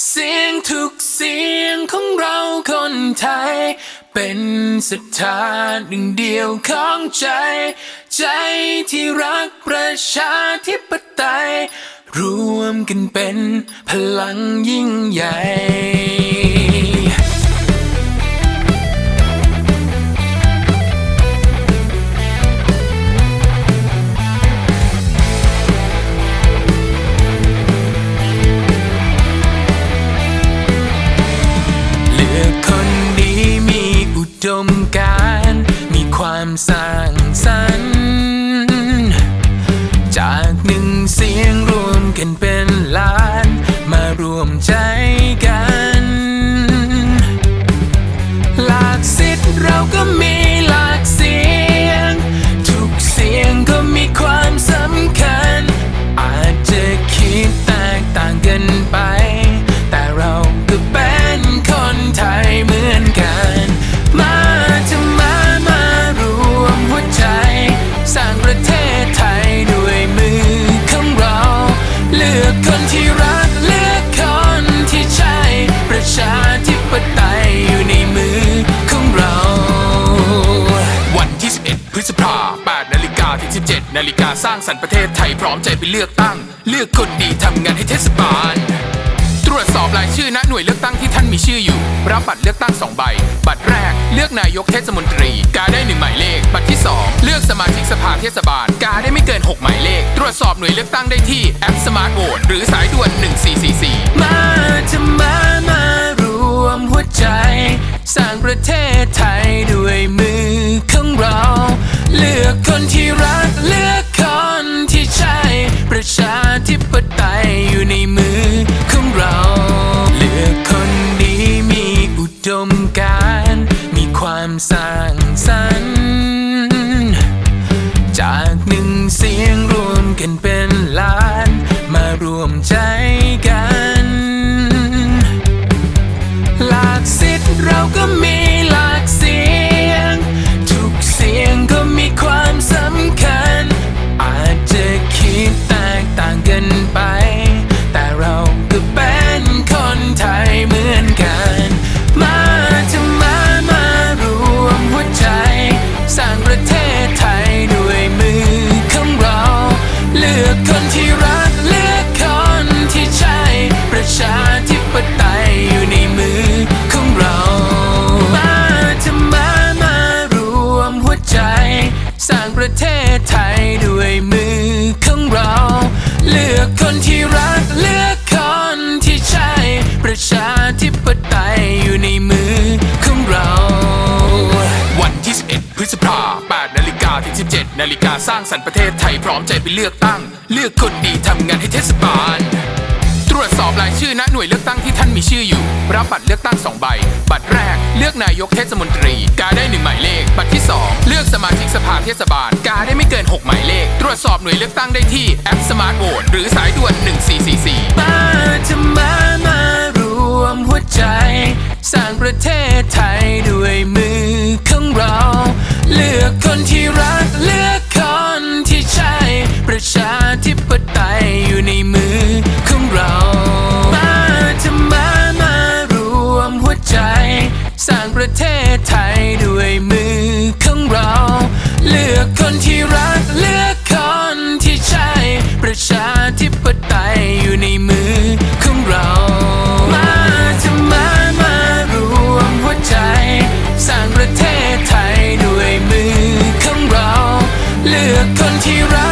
เสียงทุกเสียงของเราคนไทย เป็นศรัทธาหนึ่งเดียวของใจ ใจที่รักประชาธิปไตย รวมกันเป็นพลังยิ่งใหญ่ นาฬิกาสร้างสรรค์ประเทศไทยพร้อมใจไปเลือกตั้ง เลือกคนดีทำงานให้เทศบาล ตรวจสอบรายชื่อณหน่วยเลือกตั้งที่ท่านมีชื่ออยู่ รับบัตรเลือกตั้ง 2 ใบ บัตรแรกเลือกนายกเทศมนตรี กาได้ 1 หมายเลข บัตรที่ 2 เลือกสมาชิกสภาเทศบาล กาได้ไม่เกิน 6 หมายเลข ตรวจสอบหน่วยเลือกตั้งได้ที่แอปสมาร์ทโหวตหรือสายด่วน 1444 มาเถอะมามารวมหัวใจ สร้างประเทศไทย ดมการ มีความสร้างสรรค์ ประเทศไทยด้วยมือของเรา เลือกคนที่รักเลือกคนที่ใช่ ประชาธิปไตยอยู่ในมือของเรา วันที่ 11 พฤษภา8นาฬิกาถึง 17 นาฬิกาสร้างสรรค์ประเทศไทยพร้อมใจไปเลือกตั้ง เลือกคนดีทำงานให้เทศบาล ตรวจสอบรายชื่อณหน่วยเลือกตั้งที่ท่านมีชื่ออยู่ รับบัตรเลือกตั้ง 2 ใบ บัตรแรกเลือกนายกเทศมนตรี กาได้หนึ่งหมายเลข บัตรที่ 2 เลือกสมาชิกสภาเทศบาล กาได้ไม่เกิน 6 หมายเลข ตรวจสอบหน่วยเลือกตั้งได้ที่แอปสมาร์ทโหวหรือสายด่วน 1444ป้าจะมามารวมหัวใจ สร้างประเทศไทยด้วยมือของเรา เลือกคนที่ ประเทศไทยด้วยมือของเรา เลือกคนที่รัก เลือกคนที่ใช่ ประชาธิปไตยอยู่ในมือของเรา มาจะมามารวมหัวใจ สร้างประเทศไทยด้วยมือของเรา เลือกคนที่รัก